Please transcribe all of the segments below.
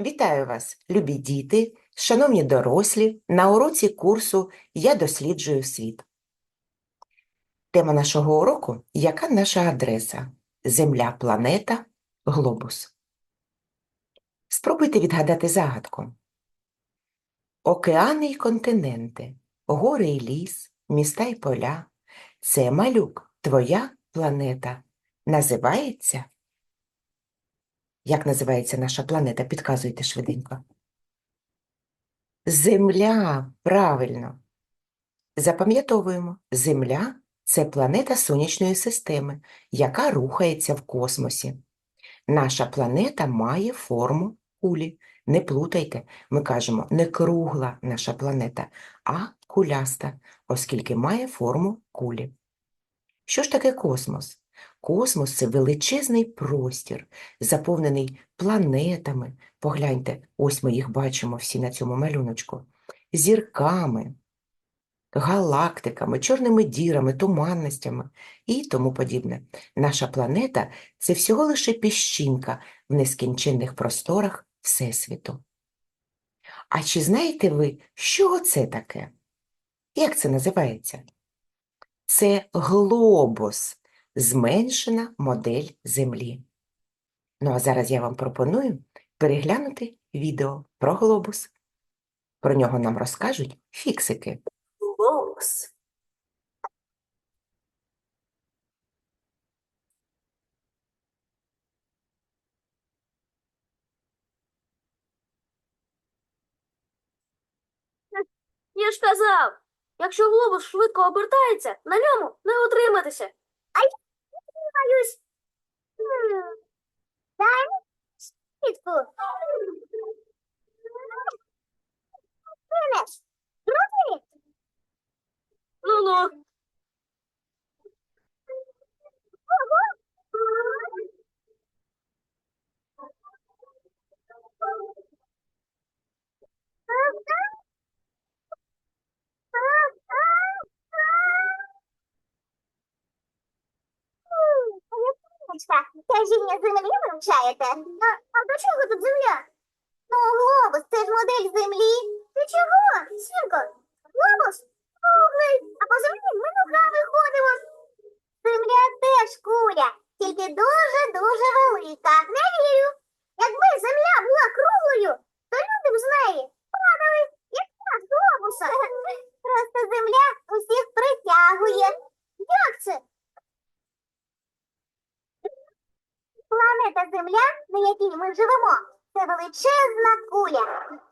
Вітаю вас, любі діти, шановні дорослі, на уроці курсу Я досліджую світ. Тема нашого уроку – Яка наша адреса? Земля, планета, глобус. Спробуйте відгадати загадку. Океани й континенти, гори і ліс, міста й поля – це малюк, твоя планета. Називається? Як називається наша планета? Підказуйте швиденько. Земля, правильно. Запам'ятовуємо, Земля – це планета Сонячної системи, яка рухається в космосі. Наша планета має форму кулі. Не плутайте, ми кажемо не кругла наша планета, а куляста, оскільки має форму кулі. Що ж таке космос? Космос – це величезний простір, заповнений планетами. Погляньте, ось ми їх бачимо всі на цьому малюночку. Зірками, галактиками, чорними дірами, туманностями і тому подібне. Наша планета – це всього лише піщинка в нескінченних просторах Всесвіту. А чи знаєте ви, що це таке? Як це називається? Це глобус зменшена модель Землі. Ну а зараз я вам пропоную переглянути відео про глобус. Про нього нам розкажуть фіксики. Глобус. Я ж казав, якщо глобус швидко обертається, на ньому не утриматися. Боюсь. Дай швидко. Ну-ну. Сонечка, тяжіння землі вивчаєте? А, до чого тут земля? Ну, глобус, це ж модель землі. Ти чого, Сірко? Глобус? Круглий, а по землі ми ногами ходимо. Земля теж куля, тільки дуже-дуже велика. Не вірю. Якби земля була круглою, то люди б з неї падали, як з глобуса. Просто земля усіх притягує. Як це? Планета Земля, на якій ми живемо, це величезна куля.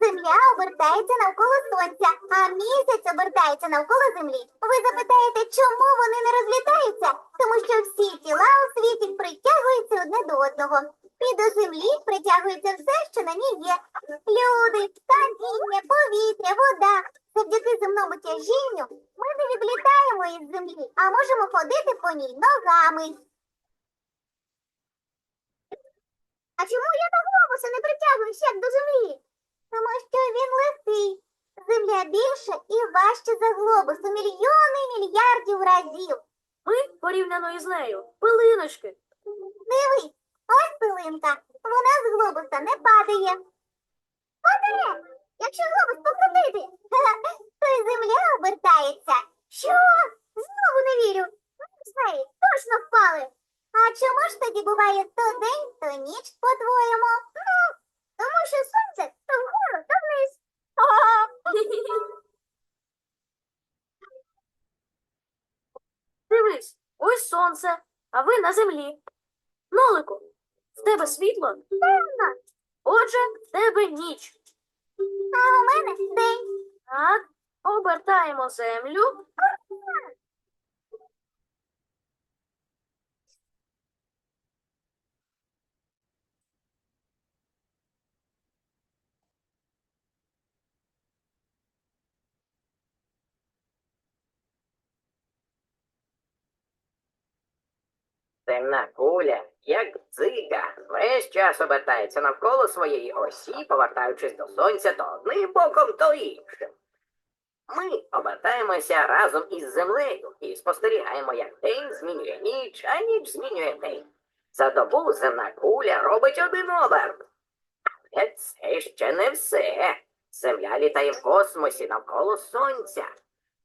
Земля обертається навколо Сонця, а місяць обертається навколо Землі. Ви запитаєте, чому вони не розлітаються? Тому що всі тіла у світі притягуються одне до одного. І до землі притягується все, що на ній є. Люди, каміння, повітря, вода. Завдяки земному тяжінню ми не відлітаємо із землі, а можемо ходити по ній ногами. А чому я до глобуса не притягуюсь як до землі? Тому що він легкий. Земля більше і важче за глобус у мільйони мільярдів разів. Ми, порівняно із нею, пилиночки. Дивись, ось пилинка. Вона з глобуса не падає. Падає! Якщо глобус покрутити, то й земля обертається. Що? Знову не вірю. Ми з неї точно впали. А чому ж тоді буває то день, то ніч, по-твоєму? Ну, тому що сонце то вгору, то вниз. Дивись, ось сонце, а ви на землі. Нолику, в тебе світло? Певно. Отже, в тебе ніч. А у мене день. Так, обертаємо землю. Темна куля, як дзига, весь час обертається навколо своєї осі, повертаючись до сонця то одним боком, то іншим. Ми обертаємося разом із землею і спостерігаємо, як день змінює ніч, а ніч змінює день. За добу земна куля робить один оберт. Але це ще не все. Земля літає в космосі навколо сонця.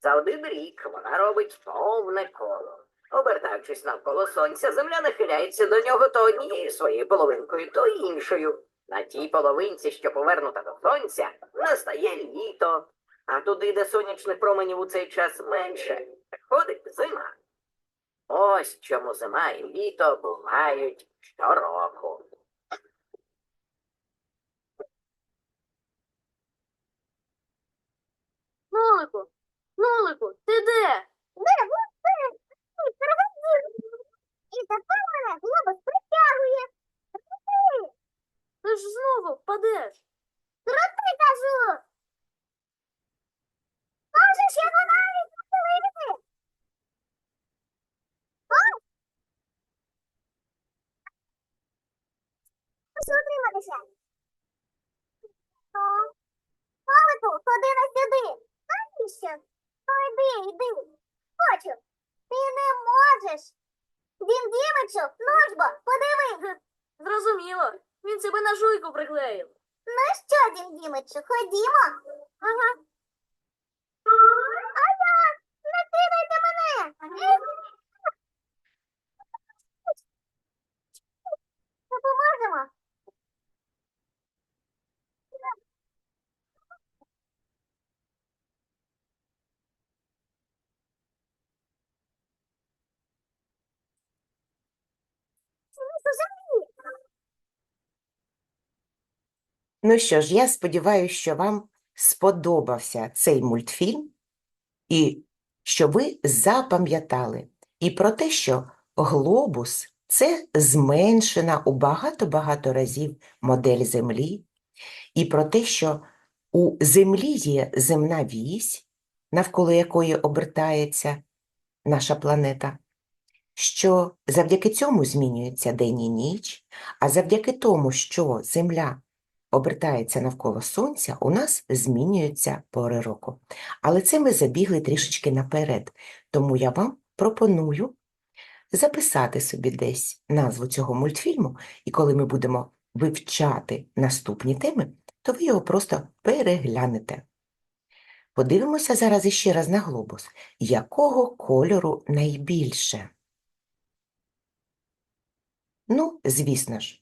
За один рік вона робить повне коло. Обертаючись навколо сонця, земля нахиляється до нього то однією своєю половинкою, то іншою. На тій половинці, що повернута до сонця, настає літо, а туди, де сонячних променів у цей час менше, приходить зима. Ось чому зима і літо бувають щороку. Нолику, Нолику, ти де? І тепер мене глобус притягує. Ти ж знову впадеш. Крути, кажу. Можеш його навіть поселити. Хочу утриматися. О, Нолику, ходи на сюди. Навіщо? Ну йди. Хочу. Ти не можеш. Він Дімичу, ну подиви. Зрозуміло. Він себе на жуйку приклеїв. Ну що, Дім Дімичу, ходімо? Ага. Ая, не кидайте мене. Ну що ж, я сподіваюся, що вам сподобався цей мультфільм і що ви запам'ятали. І про те, що глобус це зменшена у багато-багато разів модель Землі, і про те, що у Землі є земна вісь, навколо якої обертається наша планета, що завдяки цьому змінюється день і ніч, а завдяки тому, що Земля обертається навколо Сонця, у нас змінюються пори року. Але це ми забігли трішечки наперед, тому я вам пропоную записати собі десь назву цього мультфільму, і коли ми будемо вивчати наступні теми, то ви його просто переглянете. Подивимося зараз іще раз на глобус. Якого кольору найбільше? Ну, звісно ж,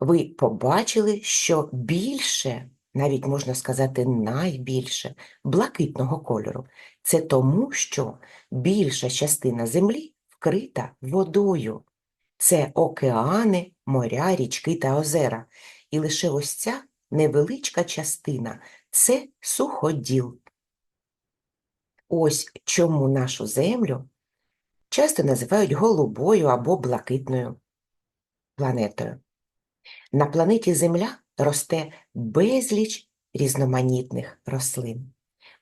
ви побачили, що більше, навіть можна сказати, найбільше блакитного кольору. Це тому, що більша частина Землі вкрита водою. Це океани, моря, річки та озера. І лише ось ця невеличка частина це суходіл. Ось чому нашу Землю часто називають голубою або блакитною планетою. На планеті Земля росте безліч різноманітних рослин.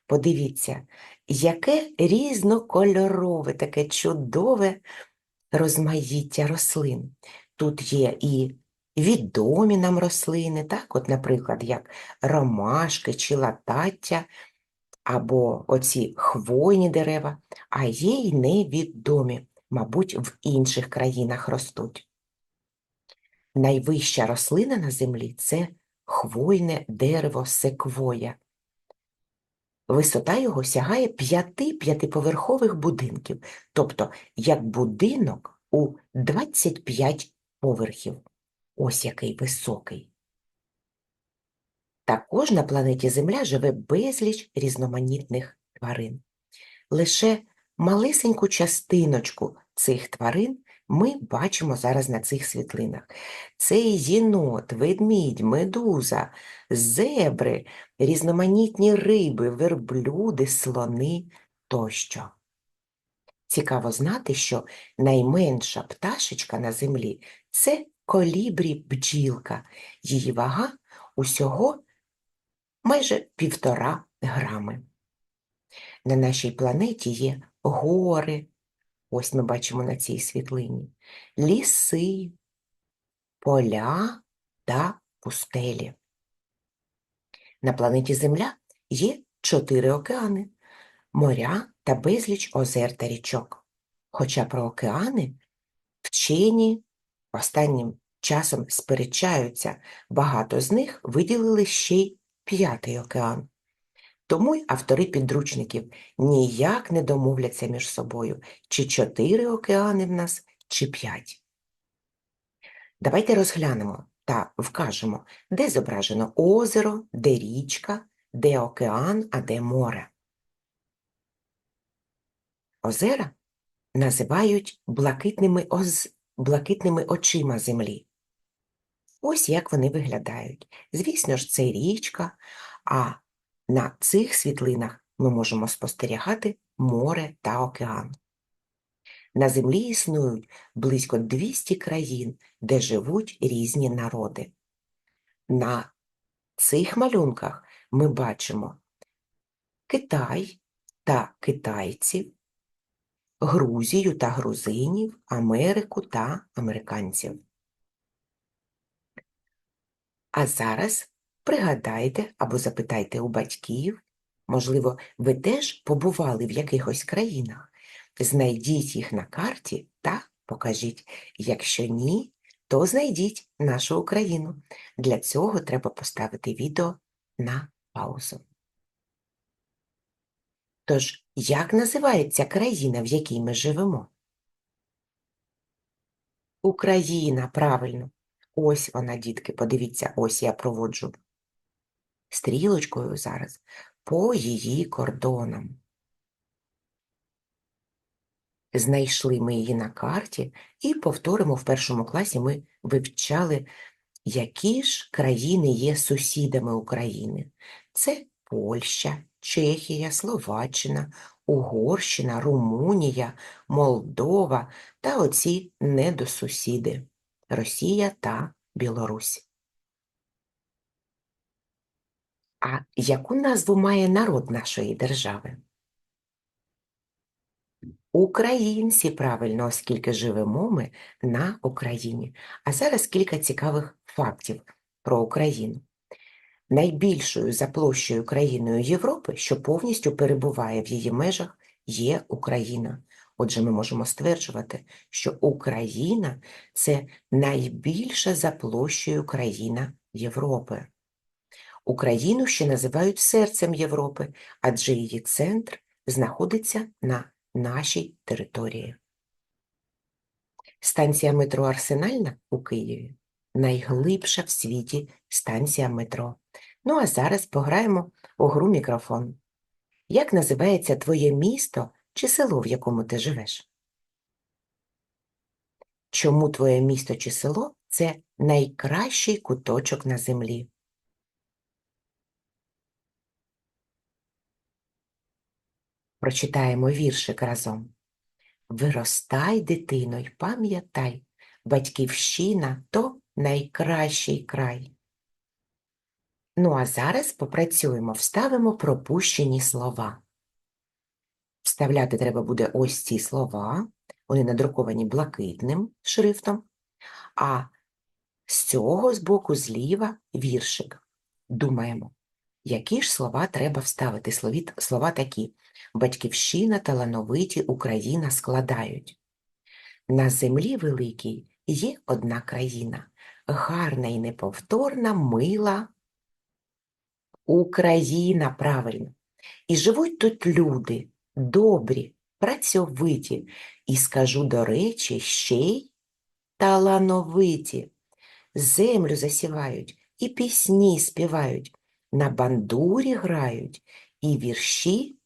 Подивіться, яке різнокольорове, таке чудове розмаїття рослин. Тут є і відомі нам рослини, так, от, наприклад, як ромашки чи латаття, або оці хвойні дерева, а є й невідомі, мабуть, в інших країнах ростуть. Найвища рослина на землі це хвойне дерево секвоя. Висота його сягає п'яти п'ятиповерхових будинків, тобто як будинок у 25 поверхів. Ось який високий. Також на планеті Земля живе безліч різноманітних тварин. Лише малесеньку частиночку цих тварин ми бачимо зараз на цих світлинах. Це єнот, ведмідь, медуза, зебри, різноманітні риби, верблюди, слони тощо. Цікаво знати, що найменша пташечка на землі – це колібрі-бджілка. Її вага усього майже півтора грами. На нашій планеті є гори, ось ми бачимо на цій світлині, ліси, поля та пустелі. На планеті Земля є чотири океани, моря та безліч озер та річок. Хоча про океани вчені останнім часом сперечаються, багато з них виділили ще й п'ятий океан. Тому й автори підручників ніяк не домовляться між собою, чи чотири океани в нас, чи п'ять. Давайте розглянемо та вкажемо, де зображено озеро, де річка, де океан, а де море. Озера називають блакитними, оз... блакитними очима землі. Ось як вони виглядають. Звісно ж, це річка, а на цих світлинах ми можемо спостерігати море та океан. На землі існують близько 200 країн, де живуть різні народи. На цих малюнках ми бачимо Китай та китайців, Грузію та грузинів, Америку та американців. А зараз пригадайте або запитайте у батьків, можливо, ви теж побували в якихось країнах. Знайдіть їх на карті та покажіть. Якщо ні, то знайдіть нашу Україну. Для цього треба поставити відео на паузу. Тож, як називається країна, в якій ми живемо? Україна, правильно. Ось вона, дітки, подивіться, ось я проводжу стрілочкою зараз по її кордонам. Знайшли ми її на карті і повторимо в першому класі ми вивчали, які ж країни є сусідами України. Це Польща, Чехія, Словаччина, Угорщина, Румунія, Молдова та оці недосусіди Росія та Білорусь. А яку назву має народ нашої держави? Українці, правильно, оскільки живемо ми на Україні. А зараз кілька цікавих фактів про Україну. Найбільшою за площею країною Європи, що повністю перебуває в її межах, є Україна. Отже, ми можемо стверджувати, що Україна – це найбільша за площею країна Європи. Україну ще називають серцем Європи, адже її центр знаходиться на нашій території. Станція метро Арсенальна у Києві найглибша в світі станція метро. Ну а зараз пограємо у гру мікрофон. Як називається твоє місто чи село, в якому ти живеш? Чому твоє місто чи село це найкращий куточок на землі? Прочитаємо віршик разом. Виростай, дитино, й пам'ятай, батьківщина то найкращий край. Ну а зараз попрацюємо, вставимо пропущені слова. Вставляти треба буде ось ці слова, вони надруковані блакитним шрифтом, а з цього з боку зліва віршик. Думаємо, які ж слова треба вставити. Слова такі. Батьківщина, талановиті, Україна складають. На землі великій є одна країна, гарна і неповторна, мила Україна, правильно. І живуть тут люди, добрі, працьовиті, і скажу, до речі, ще й талановиті. Землю засівають і пісні співають, на бандурі грають і вірші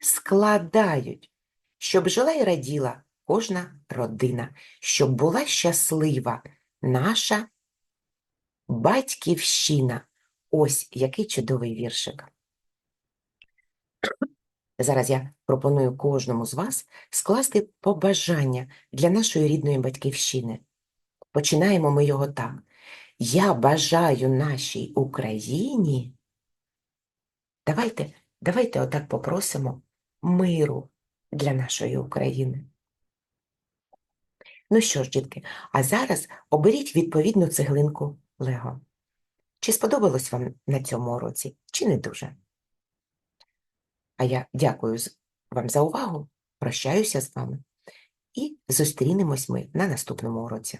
складають, щоб жила і раділа кожна родина, щоб була щаслива наша батьківщина. Ось який чудовий віршик. Зараз я пропоную кожному з вас скласти побажання для нашої рідної батьківщини. Починаємо ми його так. Я бажаю нашій Україні. Давайте, давайте отак попросимо миру для нашої України. Ну що ж, дітки, а зараз оберіть відповідну цеглинку Лего. Чи сподобалось вам на цьому уроці, чи не дуже? А я дякую вам за увагу, прощаюся з вами і зустрінемось ми на наступному уроці.